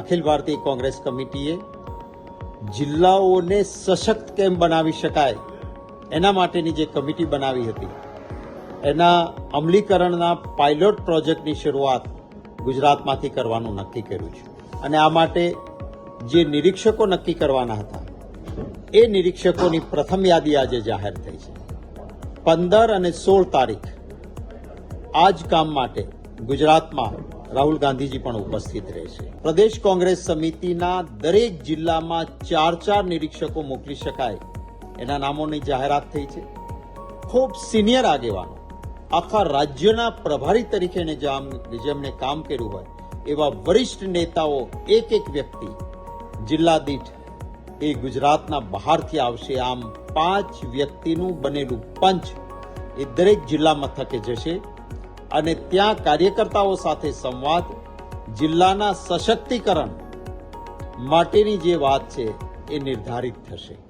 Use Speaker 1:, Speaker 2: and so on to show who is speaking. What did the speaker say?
Speaker 1: અખિલ ભારતીય કોંગ્રેસ કમિટીએ જિલ્લાઓને સશક્ત કેમ બનાવી શકાય એના માટેની જે કમિટી બનાવી હતી, એના અમલીકરણના પાયલોટ પ્રોજેક્ટની શરૂઆત ગુજરાતમાંથી કરવાનું નક્કી કર્યું છે. અને આ માટે જે નિરીક્ષકો નક્કી કરવાના હતા, એ નિરીક્ષકોની પ્રથમ યાદી આજે જાહેર થઈ છે. પંદર અને સોળ તારીખ આ જ કામ માટે ગુજરાતમાં રાહુલ ગાંધીજી પણ ઉપસ્થિત રહેશે પ્રદેશ કોંગ્રેસ સમિતિના દરેક જિલ્લામાં ચાર ચાર નિરીક્ષકો મોકલી શકાય એના નામોની જાહેરાત થઈ છે. ખૂબ સિનિયર આગેવાનો આખા રાજ્યના પ્રભારી તરીકે જેમણે કામ કર્યું હોય, એવા વરિષ્ઠ નેતાઓ એક એક વ્યક્તિ જિલ્લા દીઠ એ ગુજરાતના બહારથી આવશે. આમ પાંચ વ્યક્તિનું બનેલું પંચ એ દરેક જિલ્લા મથકે જશે. અને ત્યાં કાર્યકર્તાઓ સાથે સંવાદ જિલ્લાના સશક્તિકરણ માટેની જે વાત છે એ નિર્ધારિત થશે.